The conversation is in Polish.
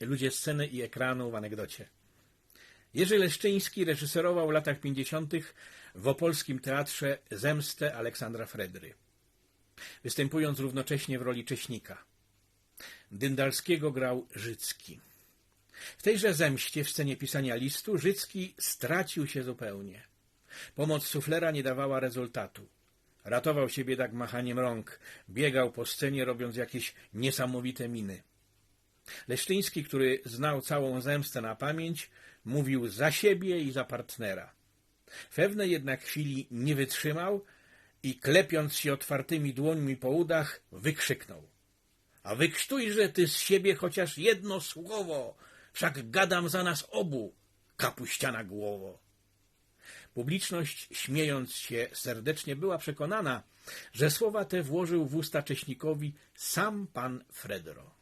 ludzie sceny i ekranu w anegdocie. Jerzy Leszczyński reżyserował w latach 50. w opolskim teatrze Zemstę Aleksandra Fredry, występując równocześnie w roli Cześnika. Dyndalskiego grał Życki. W tejże zemście w scenie pisania listu Życki stracił się zupełnie. Pomoc suflera nie dawała rezultatu. Ratował się biedak machaniem rąk, biegał po scenie robiąc jakieś niesamowite miny. Leszczyński, który znał całą zemstę na pamięć, mówił za siebie i za partnera. W pewnej jednak chwili nie wytrzymał i klepiąc się otwartymi dłońmi po udach, wykrzyknął. A wykrztujże ty z siebie chociaż jedno słowo, wszak gadam za nas obu, kapuściana głowo. Publiczność, śmiejąc się serdecznie, była przekonana, że słowa te włożył w usta Cześnikowi sam pan Fredro.